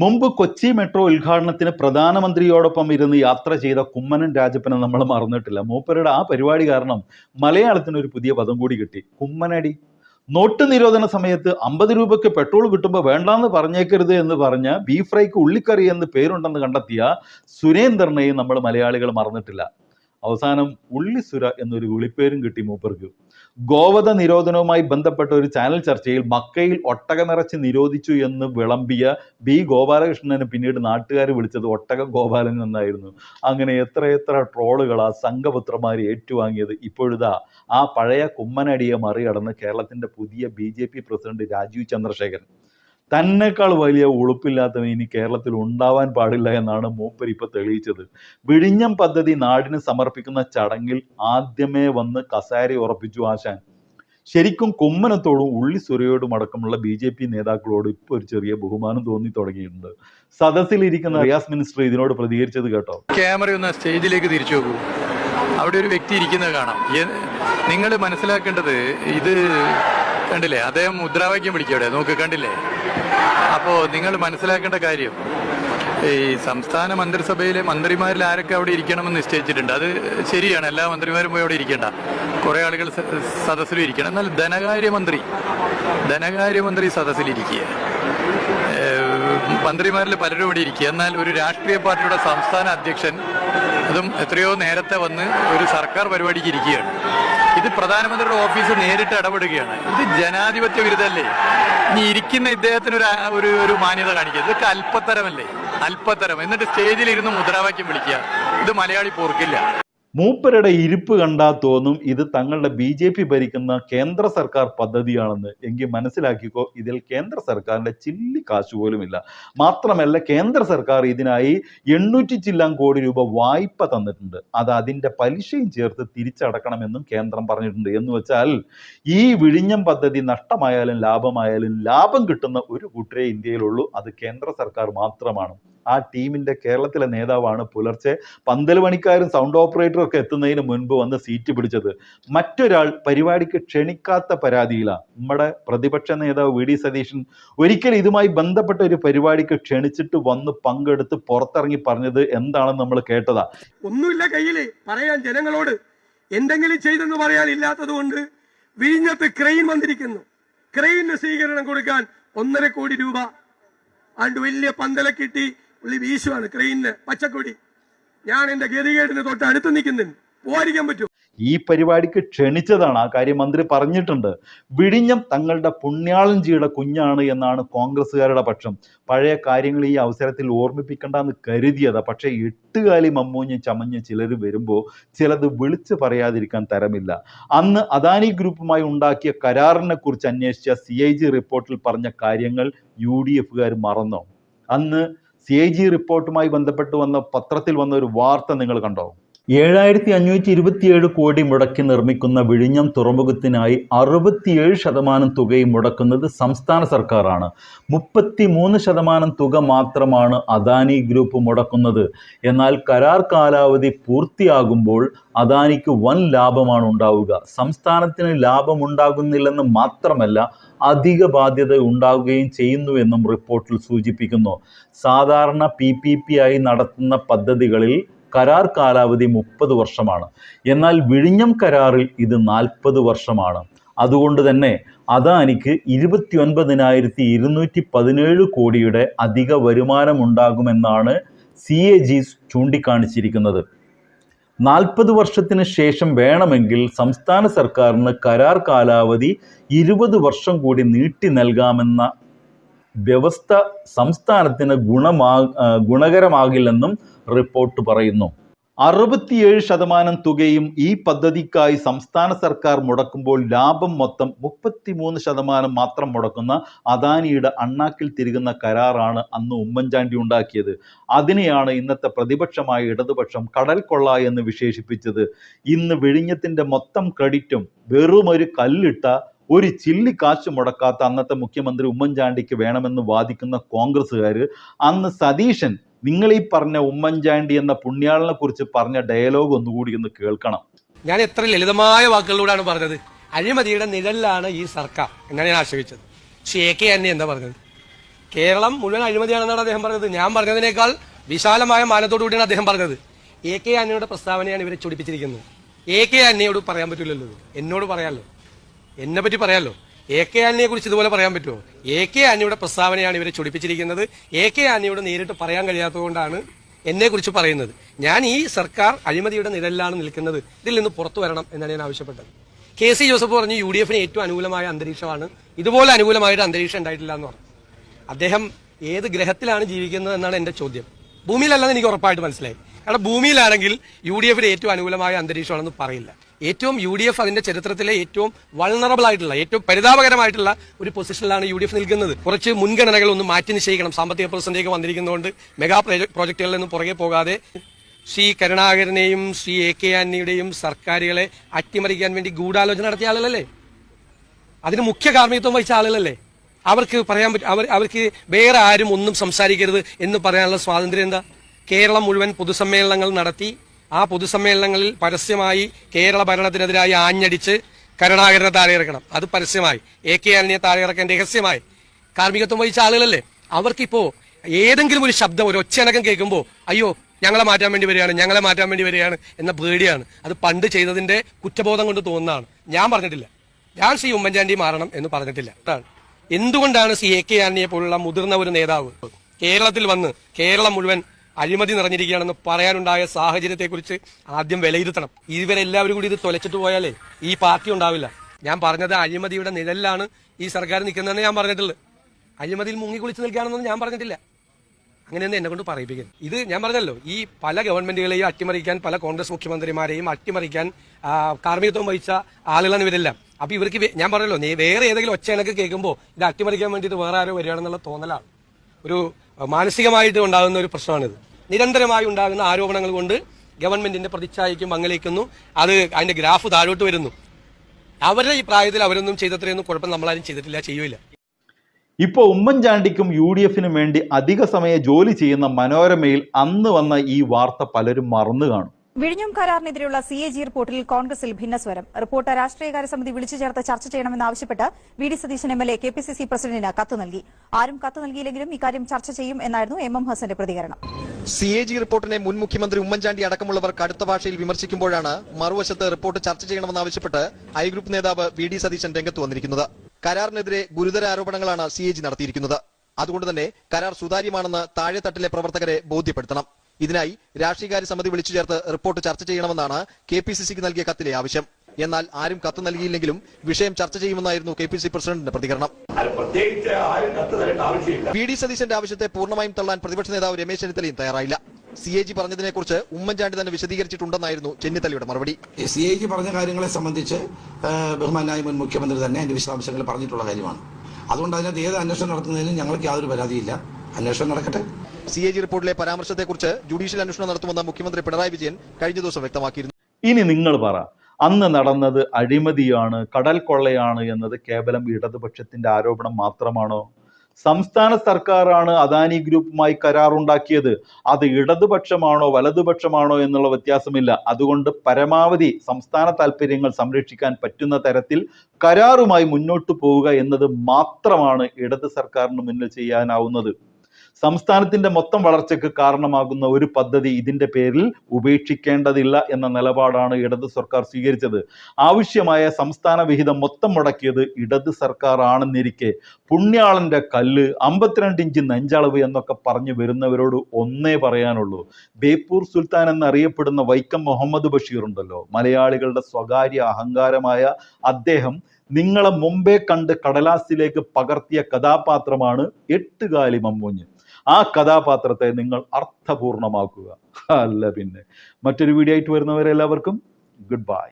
മുമ്പ് കൊച്ചി മെട്രോ ഉദ്ഘാടനത്തിന് പ്രധാനമന്ത്രിയോടൊപ്പം ഇരുന്ന് യാത്ര ചെയ്ത കുമ്മനം രാജപ്പനെ നമ്മൾ മറന്നിട്ടില്ല. മൂപ്പരുടെ ആ പരിപാടി കാരണം മലയാളത്തിന് ഒരു പുതിയ പദം കൂടി കിട്ടി. കുമ്മനടി. നോട്ട് നിരോധന സമയത്ത് അമ്പത് രൂപയ്ക്ക് പെട്രോൾ കിട്ടുമ്പോൾ വേണ്ടാന്ന് പറഞ്ഞേക്കരുത് എന്ന് പറഞ്ഞ ബീഫ് ഫ്രൈക്ക് ഉള്ളിക്കറി എന്ന് പേരുണ്ടെന്ന് കണ്ടെത്തിയ സുരേന്ദ്രനെയും നമ്മൾ മലയാളികൾ മറന്നിട്ടില്ല. അവസാനം ഉള്ളിസുര എന്നൊരു വിളിപ്പേരും കിട്ടി മൂപ്പർക്ക്. ഗോവധ നിരോധനവുമായി ബന്ധപ്പെട്ട ഒരു ചാനൽ ചർച്ചയിൽ മക്കയിൽ ഒട്ടകമിറച്ചി നിരോധിച്ചു എന്ന് വിളമ്പിയ ബി ഗോപാലകൃഷ്ണന് പിന്നീട് നാട്ടുകാർ വിളിച്ചത് ഒട്ടക ഗോപാലൻ എന്നായിരുന്നു. അങ്ങനെ എത്ര എത്ര ട്രോളുകൾ ആ സംഘപുത്രന്മാർ ഏറ്റുവാങ്ങിയത്. ഇപ്പോഴിതാ ആ പഴയ കുമ്മനടിയെ മറികടന്ന് കേരളത്തിന്റെ പുതിയ ബി പ്രസിഡന്റ് രാജീവ് ചന്ദ്രശേഖരൻ. തന്നെക്കാൾ വലിയ ഉളുപ്പില്ലാത്തവൻ ഇനി കേരളത്തിൽ ഉണ്ടാവാൻ പാടില്ല എന്നാണ് മൂപ്പർ ഇപ്പൊ തെളിയിച്ചത്. വിഴിഞ്ഞം പദ്ധതി നാടിന് സമർപ്പിക്കുന്ന ചടങ്ങിൽ ആദ്യമേ വന്ന് കസാരി ഉറപ്പിച്ചു ആശാൻ. ശരിക്കും കുമ്മനത്തോടും ഉള്ളിസുരയോടും അടക്കമുള്ള ബി ജെ പി നേതാക്കളോട് ഇപ്പോൾ ഒരു ചെറിയ ബഹുമാനം തോന്നി തുടങ്ങിയിട്ടുണ്ട്. സദസ്സിൽ ഇരിക്കുന്ന റിയാസ് മിനിസ്റ്റർ ഇതിനോട് പ്രതികരിച്ചത് കേട്ടോ. ക്യാമറ ഒന്ന് സ്റ്റേജിലേക്ക് തിരിച്ചു നോക്കൂ. അവിടെ ഒരു വ്യക്തി ഇരിക്കുന്നത് കാണാം. നിങ്ങൾ മനസ്സിലാക്കേണ്ടത് ഇത് കണ്ടില്ലേ? അദ്ദേഹം മുദ്രാവാക്യം വിളിക്കവിടെ നോക്ക് കണ്ടില്ലേ? അപ്പോൾ നിങ്ങൾ മനസ്സിലാക്കേണ്ട കാര്യം ഈ സംസ്ഥാന മന്ത്രിസഭയിലെ മന്ത്രിമാരിൽ ആരൊക്കെ അവിടെ ഇരിക്കണമെന്ന് നിശ്ചയിച്ചിട്ടുണ്ട്. അത് ശരിയാണ്. എല്ലാ മന്ത്രിമാരും പോയി അവിടെ ഇരിക്കേണ്ട. കുറേ ആളുകൾ സദസ്സിലും ഇരിക്കണം. എന്നാൽ ധനകാര്യമന്ത്രി ധനകാര്യമന്ത്രി സദസ്സിലിരിക്കുക. മന്ത്രിമാരിൽ പലരും ഇവിടെ ഇരിക്കുക. എന്നാൽ ഒരു രാഷ്ട്രീയ പാർട്ടിയുടെ സംസ്ഥാന അധ്യക്ഷൻ അതും എത്രയോ നേരത്തെ വന്ന് ഒരു സർക്കാർ പരിപാടിക്ക് ഇരിക്കുകയാണ്. ഇത് പ്രധാനമന്ത്രിയുടെ ഓഫീസ് നേരിട്ട് ഇടപെടുകയാണ്. ഇത് ജനാധിപത്യ വിരുദ്ധല്ലേ? ഇനി ഇരിക്കുന്ന ഇദ്ദേഹത്തിന് ഒരു ഒരു മാന്യത കാണിക്കുക. ഇതൊക്കെ അല്പത്തരമല്ലേ? അല്പത്തരം. എന്നിട്ട് സ്റ്റേജിലിരുന്ന് മുദ്രാവാക്യം വിളിക്കുക. ഇത് മലയാളി പോർക്കില്ല. മൂപ്പരുടെ ഇരിപ്പ് കണ്ടാൽ തോന്നും ഇത് തങ്ങളുടെ ബി ജെ പി ഭരിക്കുന്ന കേന്ദ്ര സർക്കാർ പദ്ധതിയാണെന്ന്. എങ്കിൽ മനസ്സിലാക്കിക്കോ ഇതിൽ കേന്ദ്ര സർക്കാരിന്റെ ചില്ലി കാശ് പോലുമില്ല. മാത്രമല്ല കേന്ദ്ര സർക്കാർ ഇതിനായി എണ്ണൂറ്റി ചില്ലാൻ കോടി രൂപ വായ്പ തന്നിട്ടുണ്ട്. അത് അതിന്റെ പലിശയും ചേർത്ത് തിരിച്ചടക്കണമെന്നും കേന്ദ്രം പറഞ്ഞിട്ടുണ്ട്. എന്ന് വെച്ചാൽ ഈ വിഴിഞ്ഞം പദ്ധതി നഷ്ടമായാലും ലാഭമായാലും ലാഭം കിട്ടുന്ന ഒരു കൂട്ടരേ ഇന്ത്യയിലുള്ളൂ. അത് കേന്ദ്ര സർക്കാർ മാത്രമാണ്. ആ ടീമിന്റെ കേരളത്തിലെ നേതാവാണ് പുലർച്ചെ. പന്തൽ പണിക്കാരും സൗണ്ട് ഓപ്പറേറ്ററും ഒക്കെ എത്തുന്നതിന് മുൻപ് വന്ന് സീറ്റ് പിടിച്ചത്. മറ്റൊരാൾ പരിപാടിക്ക് ക്ഷണിക്കാത്ത പരാതിയിലാണ് നമ്മുടെ പ്രതിപക്ഷ നേതാവ് വി ഡി സതീശൻ ഒരിക്കൽ ഇതുമായി ബന്ധപ്പെട്ട ഒരു പരിപാടിക്ക് ക്ഷണിച്ചിട്ട് വന്ന് പങ്കെടുത്ത് പുറത്തിറങ്ങി പറഞ്ഞത് എന്താണെന്ന് നമ്മൾ കേട്ടതാ. ഒന്നുമില്ല കയ്യിൽ. പറയാൻ ജനങ്ങളോട് എന്തെങ്കിലും ചെയ്തെന്ന് പറയാൻ ഇല്ലാത്തത് കൊണ്ട് വിഴിഞ്ഞത്ത് ക്രെയിൻ വന്നിരിക്കുന്നു. ക്രെയിന് സ്വീകരണം കൊടുക്കാൻ ഒന്നര കോടി രൂപ അണ്ട് വലിയ പന്തല ഇട്ടി പുള്ളി വീശുവാണ് ക്രെയിനിന് പച്ചക്കൊടി. ഞാൻ എന്റെ ഗതികേടിന് തൊട്ട് അടുത്ത് നിൽക്കുന്നുണ്ട് പോരിക്കാൻ പറ്റും ഈ പരിപാടിക്ക് ക്ഷണിച്ചതാണ് ആ കാര്യം മന്ത്രി പറഞ്ഞിട്ടുണ്ട്. വിഴിഞ്ഞം തങ്ങളുടെ പുണ്യാളൻജിയുടെ കുഞ്ഞാണ് എന്നാണ് കോൺഗ്രസ്സുകാരുടെ പക്ഷം. പഴയ കാര്യങ്ങൾ ഈ അവസരത്തിൽ ഓർമ്മിപ്പിക്കണ്ടെന്ന് കരുതിയതാ. പക്ഷേ എട്ടുകാലി മമ്മൂഞ്ഞ് ചമഞ്ഞ് ചിലർ വരുമ്പോൾ ചിലത് വിളിച്ചു പറയാതിരിക്കാൻ തരമില്ല. അന്ന് അദാനി ഗ്രൂപ്പുമായി ഉണ്ടാക്കിയ കരാറിനെ കുറിച്ച് അന്വേഷിച്ച സി റിപ്പോർട്ടിൽ പറഞ്ഞ കാര്യങ്ങൾ യു ഡി എഫുകാർ മറന്നോ? അന്ന് സി ഐ ജി റിപ്പോർട്ടുമായി ബന്ധപ്പെട്ട് വന്ന പത്രത്തിൽ വന്ന ഒരു വാർത്ത നിങ്ങൾ കണ്ടോ? ഏഴായിരത്തി അഞ്ഞൂറ്റി ഇരുപത്തിയേഴ് കോടി മുടക്കി നിർമ്മിക്കുന്ന വിഴിഞ്ഞം തുറമുഖത്തിനായി അറുപത്തിയേഴ് ശതമാനം തുകയും മുടക്കുന്നത് സംസ്ഥാന സർക്കാരാണ്. മുപ്പത്തി മൂന്ന് ശതമാനം തുക മാത്രമാണ് അദാനി ഗ്രൂപ്പ് മുടക്കുന്നത്. എന്നാൽ കരാർ കാലാവധി പൂർത്തിയാകുമ്പോൾ അദാനിക്ക് വൻ ലാഭമാണ് ഉണ്ടാവുക. സംസ്ഥാനത്തിന് ലാഭമുണ്ടാകുന്നില്ലെന്ന് മാത്രമല്ല അധിക ബാധ്യത ഉണ്ടാവുകയും ചെയ്യുന്നുവെന്നും റിപ്പോർട്ടിൽ സൂചിപ്പിക്കുന്നു. സാധാരണ പി പി പി ആയി നടത്തുന്ന പദ്ധതികളിൽ കരാർ കാലാവധി മുപ്പത് വർഷമാണ്. എന്നാൽ വിഴിഞ്ഞം കരാറിൽ ഇത് നാൽപ്പത് വർഷമാണ്. അതുകൊണ്ട് തന്നെ അദാനിക്ക് ഇരുപത്തി ഒൻപതിനായിരത്തി ഇരുന്നൂറ്റി പതിനേഴ് കോടിയുടെ അധിക വരുമാനമുണ്ടാകുമെന്നാണ് സി എ ജി ചൂണ്ടിക്കാണിച്ചിരിക്കുന്നത്. നാൽപ്പത് വർഷത്തിന് ശേഷം വേണമെങ്കിൽ സംസ്ഥാന സർക്കാരിന് കരാർ കാലാവധി ഇരുപത് വർഷം കൂടി നീട്ടി നൽകാമെന്ന വ്യവസ്ഥ സംസ്ഥാനത്തിന് ഗുണമാ ഗുണകരമാകില്ലെന്നും റിപ്പോർട്ട് പറയുന്നു. അറുപത്തിയേഴ് ശതമാനം തുകയും ഈ പദ്ധതിക്കായി സംസ്ഥാന സർക്കാർ മുടക്കുമ്പോൾ ലാഭം മൊത്തം മുപ്പത്തിമൂന്ന് ശതമാനം മാത്രം മുടക്കുന്ന അദാനിയുടെ അണ്ണാക്കിൽ തിരികുന്ന കരാറാണ് അന്ന് ഉമ്മൻചാണ്ടി ഉണ്ടാക്കിയത്. അതിനെയാണ് ഇന്നത്തെ പ്രതിപക്ഷമായ ഇടതുപക്ഷം കടൽ കൊള്ള എന്ന് വിശേഷിപ്പിച്ചത്. ഇന്ന് വിഴിഞ്ഞത്തിന്റെ മൊത്തം ക്രെഡിറ്റും വെറുമൊരു കല്ലിട്ട ഒരു ചില്ലി കാശ് മുടക്കാത്ത അന്നത്തെ മുഖ്യമന്ത്രി ഉമ്മൻചാണ്ടിക്ക് വേണമെന്ന് വാദിക്കുന്ന കോൺഗ്രസ്സുകാർ അന്ന് സതീശൻ നിങ്ങൾ ഈ പറഞ്ഞ ഉമ്മൻചാണ്ടി എന്ന പുണ്യാളിനെ കുറിച്ച് പറഞ്ഞ ഡയലോഗ് ഒന്നുകൂടി ഒന്ന് കേൾക്കണം. ഞാൻ എത്ര ലളിതമായ വാക്കുകളിലൂടെയാണ് പറഞ്ഞത്. അഴിമതിയുടെ നിഴലിലാണ് ഈ സർക്കാർ എന്നാണ് ഞാൻ ആശ്രയിച്ചത് പക്ഷേ എ കെ എന്നെ എന്താ പറഞ്ഞത്? കേരളം മുഴുവൻ അഴിമതിയാണെന്നാണ് അദ്ദേഹം പറഞ്ഞത്. ഞാൻ പറഞ്ഞതിനേക്കാൾ വിശാലമായ മാനത്തോടു കൂടിയാണ് അദ്ദേഹം പറഞ്ഞത്. എ കെ ആന്റണിയുടെ പ്രസ്താവനയാണ് ഇവരെ ചൊടിപ്പിച്ചിരിക്കുന്നത്. എ കെ ആന്റണിയോട് പറയാൻ പറ്റില്ലല്ലോ എന്നോട് പറയാമല്ലോ എന്നെ പറ്റി പറയാമല്ലോ എ കെ ആന്റണിയെ കുറിച്ച് ഇതുപോലെ പറയാൻ പറ്റുമോ? എ കെ ആന്റണിയുടെ പ്രസ്താവനയാണ് ഇവരെ ചൊടിപ്പിച്ചിരിക്കുന്നത്. എ കെ ആന്റണിയോട് നേരിട്ട് പറയാൻ കഴിയാത്തതുകൊണ്ടാണ് എന്നെ കുറിച്ച് പറയുന്നത്. ഞാൻ ഈ സർക്കാർ അഴിമതിയുടെ നിഴലിലാണ് നിൽക്കുന്നത്. ഇതിൽ നിന്ന് പുറത്തു വരണം എന്നാണ് ഞാൻ ആവശ്യപ്പെട്ടത്. കെ സി ജോസഫ് പറഞ്ഞു യു ഡി എഫിന് ഏറ്റവും അനുകൂലമായ അന്തരീക്ഷമാണ്. ഇതുപോലെ അനുകൂലമായിട്ട് അന്തരീക്ഷം ഉണ്ടായിട്ടില്ല എന്ന് പറഞ്ഞു. അദ്ദേഹം ഏത് ഗ്രഹത്തിലാണ് ജീവിക്കുന്നത് എന്നാണ് എന്റെ ചോദ്യം. ഭൂമിയിലല്ലെന്ന് എനിക്ക് ഉറപ്പായിട്ട് മനസ്സിലായി. കാരണം ഭൂമിയിലാണെങ്കിൽ യു ഡി എഫിന് ഏറ്റവും അനുകൂലമായ അന്തരീക്ഷമാണെന്ന് പറയില്ല. ഏറ്റവും യു ഡി എഫ് അതിന്റെ ചരിത്രത്തിലെ ഏറ്റവും വൾണറബിൾ ആയിട്ടുള്ള ഏറ്റവും പരിതാപകരമായിട്ടുള്ള ഒരു പൊസിഷനിലാണ് യു ഡി എഫ് നിൽക്കുന്നത്. കുറച്ച് മുൻഗണനകൾ ഒന്ന് മാറ്റി നിശ്ചയിക്കണം. സാമ്പത്തിക പ്രതിസന്ധിയൊക്കെ വന്നിരിക്കുന്നതുകൊണ്ട് മെഗാ പ്രോജ- പ്രോജക്റ്റുകളിൽ നിന്നും പുറകെ പോകാതെ ശ്രീ കരുണാകരനെയും ശ്രീ എ കെ ആന്റണിയുടെയും സർക്കാരുകളെ അട്ടിമറിക്കാൻ വേണ്ടി ഗൂഢാലോചന നടത്തിയ ആളുകളല്ലേ? അതിന് മുഖ്യ കാർമ്മികത്വം വഹിച്ച ആളുകളല്ലേ? അവർക്ക് പറയാൻ പറ്റും അവർ അവർക്ക് വേറെ ആരും ഒന്നും സംസാരിക്കരുത് എന്ന് പറയാനുള്ള സ്വാതന്ത്ര്യം എന്താ? കേരളം മുഴുവൻ പൊതുസമ്മേളനങ്ങൾ നടത്തി ആ പൊതുസമ്മേളനങ്ങളിൽ പരസ്യമായി കേരള ഭരണത്തിനെതിരായി ആഞ്ഞടിച്ച് കരുണാകരനെ താഴെ ഇറക്കണം അത് പരസ്യമായി. എ കെ ആന്റണിയെ താഴെ ഇറക്കാൻ രഹസ്യമായി. കാർമ്മികത്വം വഹിച്ച ആളുകളല്ലേ? അവർക്കിപ്പോ ഏതെങ്കിലും ഒരു ശബ്ദം ഒരു ഒച്ചയടക്കം കേൾക്കുമ്പോൾ അയ്യോ ഞങ്ങളെ മാറ്റാൻ വേണ്ടി വരികയാണ് ഞങ്ങളെ മാറ്റാൻ വേണ്ടി വരികയാണ് എന്ന പേടിയാണ്. അത് പണ്ട് ചെയ്തതിന്റെ കുറ്റബോധം കൊണ്ട് തോന്നുന്നതാണ്. ഞാൻ പറഞ്ഞിട്ടില്ല. ഞാൻ ശ്രീ ഉമ്മൻചാണ്ടി മാറണം എന്ന് പറഞ്ഞിട്ടില്ല. എന്തുകൊണ്ടാണ് സി എ കെ ആന്റണിയെ പോലുള്ള മുതിർന്ന ഒരു നേതാവ് കേരളത്തിൽ വന്ന് കേരളം മുഴുവൻ അഴിമതി നിറഞ്ഞിരിക്കുകയാണെന്ന് പറയാനുണ്ടായ സാഹചര്യത്തെക്കുറിച്ച് ആദ്യം വിലയിരുത്തണം. ഇവരെല്ലാവരും കൂടി ഇത് തൊലച്ചിട്ട് പോയാലേ ഈ പാർട്ടി ഉണ്ടാവില്ല. ഞാൻ പറഞ്ഞത് അഴിമതിയുടെ നിഴലിലാണ് ഈ സർക്കാർ നിൽക്കുന്നതെന്ന് ഞാൻ പറഞ്ഞിട്ടുള്ളത് അഴിമതിയിൽ മുങ്ങി കുളിച്ച് നിൽക്കുകയാണെന്നൊന്നും ഞാൻ പറഞ്ഞിട്ടില്ല. അങ്ങനെയൊന്നും എന്നെ കൊണ്ട് പറയിപ്പിക്കരുത്. ഇത് ഞാൻ പറഞ്ഞല്ലോ ഈ പല ഗവൺമെന്റുകളെയും അട്ടിമറിക്കാൻ പല കോൺഗ്രസ് മുഖ്യമന്ത്രിമാരെയും അട്ടിമറിക്കാൻ കാർമ്മികത്വം വഹിച്ച ആളുകളാണ് ഇവരെല്ലാം. അപ്പൊ ഇവർക്ക് ഞാൻ പറഞ്ഞല്ലോ വേറെ ഏതെങ്കിലും ഒച്ചയനൊക്കെ കേൾക്കുമ്പോൾ ഇത് അട്ടിമറിക്കാൻ വേണ്ടിയിട്ട് വേറെ ആരോ വരികയാണെന്നുള്ള തോന്നലാണ്. ഒരു മാനസികമായിട്ട് ഉണ്ടാകുന്ന ഒരു പ്രശ്നമാണിത്. നിരന്തരമായി ഉണ്ടാകുന്ന ആരോപണങ്ങൾ കൊണ്ട് ഗവൺമെന്റിന്റെ പ്രതിച്ഛായയ്ക്കും മങ്ങലേക്കുന്നു അത് അതിന്റെ ഗ്രാഫ് താഴോട്ട് വരുന്നു. അവരുടെ ഈ പ്രായത്തിൽ അവരൊന്നും ചെയ്തത്രയൊന്നും കുഴപ്പം നമ്മളാരും ചെയ്തിട്ടില്ല ചെയ്യൂല ഇപ്പോൾ ഉമ്മൻചാണ്ടിക്കും യു ഡി എഫിനും വേണ്ടി അധിക സമയം ജോലി ചെയ്യുന്ന മനോരമയിൽ അന്ന് വന്ന ഈ വാർത്ത പലരും മറന്നു കാണും. വിഴിഞ്ഞം കരാറിനെതിരെയുള്ള സി എ ജി റിപ്പോർട്ടിൽ കോൺഗ്രസിൽ ഭിന്നസ്വരം. റിപ്പോർട്ട് രാഷ്ട്രീയകാര്യ സമിതി വിളിച്ചു ചേർത്ത് ചർച്ച ചെയ്യണമെന്നാവശ്യപ്പെട്ട് V D Satheesan M L A K P C C പ്രസിഡന്റിന് കത്ത് നൽകി. ആരും കത്ത് നൽകിയില്ലെങ്കിലും ഇക്കാര്യം ചർച്ച ചെയ്യും എന്നായിരുന്നു എം എം ഹസന്റെ പ്രതികരണം. സി എ ജി റിപ്പോർട്ടിനെ മുൻ മുഖ്യമന്ത്രി ഉമ്മൻചാണ്ടി അടക്കമുള്ളവർ കടുത്ത ഭാഷയിൽ വിമർശിക്കുമ്പോഴാണ് മറുവശത്ത് റിപ്പോർട്ട് ചർച്ച ചെയ്യണമെന്നാവശ്യപ്പെട്ട് ഐ ഗ്രൂപ്പ് നേതാവ് വി ഡി സതീശൻ രംഗത്ത് വന്നിരിക്കുന്നത്. കരാറിനെതിരെ ഗുരുതര ആരോപണങ്ങളാണ് സി എ ജി നടത്തിയിരിക്കുന്നത്. അതുകൊണ്ട് തന്നെ കരാർ സുതാര്യമാണെന്ന് താഴെത്തട്ടിലെ പ്രവർത്തകരെ ബോധ്യപ്പെടുത്തണം. ഇതിനായി രാഷ്ട്രീയകാര്യ സമിതി വിളിച്ചു ചേർത്ത് റിപ്പോർട്ട് ചർച്ച ചെയ്യണമെന്നാണ് കെ പി സി സിക്ക് നൽകിയ കത്തിലെ ആവശ്യം. എന്നാൽ ആരും കത്ത് നൽകിയില്ലെങ്കിലും വിഷയം ചർച്ച ചെയ്യുമെന്നായിരുന്നു കെ പി സി പ്രസിഡന്റിന്റെ പ്രതികരണം. പി വി ഡി സതീശന്റെ ആവശ്യത്തെ പൂർണമായും തള്ളാൻ പ്രതിപക്ഷ നേതാവ് രമേശ് ചെന്നിത്തലയും തയ്യാറായില്ല. സി എ ജി പറഞ്ഞതിനെക്കുറിച്ച് ഉമ്മൻചാണ്ടി തന്നെ വിശദീകരിച്ചിട്ടുണ്ടെന്നായിരുന്നു ചെന്നിത്തലയുടെ മറുപടി. സി എ ജി പറഞ്ഞ കാര്യങ്ങളെ സംബന്ധിച്ച് ബഹുമാനായ മുൻ മുഖ്യമന്ത്രി തന്നെ അതിന്റെ വിശദാംശങ്ങൾ പറഞ്ഞിട്ടുള്ള കാര്യമാണ്. അതുകൊണ്ട് അതിനകത്ത് ഏത് അന്വേഷണം നടത്തുന്നതിനും ഞങ്ങൾക്ക് യാതൊരു പരാതിയില്ല. അന്വേഷണം നടക്കട്ടെ. സി എ ജി റിപ്പോർട്ടിലെ പരാമർശത്തെക്കുറിച്ച് ജുഡീഷ്യൽ അന്വേഷണം നടത്തുമെന്ന് മുഖ്യമന്ത്രി പിണറായി വിജയൻ കഴിഞ്ഞ ദിവസം വ്യക്തമാക്കിയിരുന്നു. ഇനി നിങ്ങൾ പറ അന്ന് നടന്നത് അഴിമതിയാണ് കടൽ കൊള്ളയാണ് എന്നത് കേവലം ഇടതുപക്ഷത്തിന്റെ ആരോപണം മാത്രമാണോ? സംസ്ഥാന സർക്കാരാണ് അദാനി ഗ്രൂപ്പുമായി കരാറുണ്ടാക്കിയത്. അത് ഇടതുപക്ഷമാണോ വലതുപക്ഷമാണോ എന്നുള്ള വ്യത്യാസമില്ല. അതുകൊണ്ട് പരമാവധി സംസ്ഥാന താല്പര്യങ്ങൾ സംരക്ഷിക്കാൻ പറ്റുന്ന തരത്തിൽ കരാറുമായി മുന്നോട്ട് പോവുക എന്നത് മാത്രമാണ് ഇടത് സർക്കാരിന് മുന്നിൽ ചെയ്യാനാവുന്നത്. സംസ്ഥാനത്തിന്റെ മൊത്തം വളർച്ചയ്ക്ക് കാരണമാകുന്ന ഒരു പദ്ധതി ഇതിന്റെ പേരിൽ ഉപേക്ഷിക്കേണ്ടതില്ല എന്ന നിലപാടാണ് ഇടത് സർക്കാർ സ്വീകരിച്ചത്. ആവശ്യമായ സംസ്ഥാന വിഹിതം മൊത്തം മുടക്കിയത് ഇടത് സർക്കാർ ആണെന്നിരിക്കെ പുണ്യാളന്റെ കല്ല് അമ്പത്തിരണ്ട് ഇഞ്ച് നെഞ്ചളവ് എന്നൊക്കെ പറഞ്ഞു വരുന്നവരോട് ഒന്നേ പറയാനുള്ളൂ. ബേപ്പൂർ സുൽത്താൻ എന്നറിയപ്പെടുന്ന വൈക്കം മുഹമ്മദ് ബഷീർ ഉണ്ടല്ലോ. മലയാളികളുടെ സ്വകാര്യ അഹങ്കാരമായ അദ്ദേഹം നിങ്ങളെ മുമ്പേ കണ്ട് കടലാസിലേക്ക് പകർത്തിയ കഥാപാത്രമാണ് എട്ടുകാലി മമ്മൂഞ്ഞ്. ആ കഥാപാത്രത്തെ നിങ്ങൾ അർത്ഥപൂർണമാക്കുക. അല്ല പിന്നെ. മറ്റൊരു വീഡിയോ ആയിട്ട് വരുന്നവരെല്ലാവർക്കും ഗുഡ് ബൈ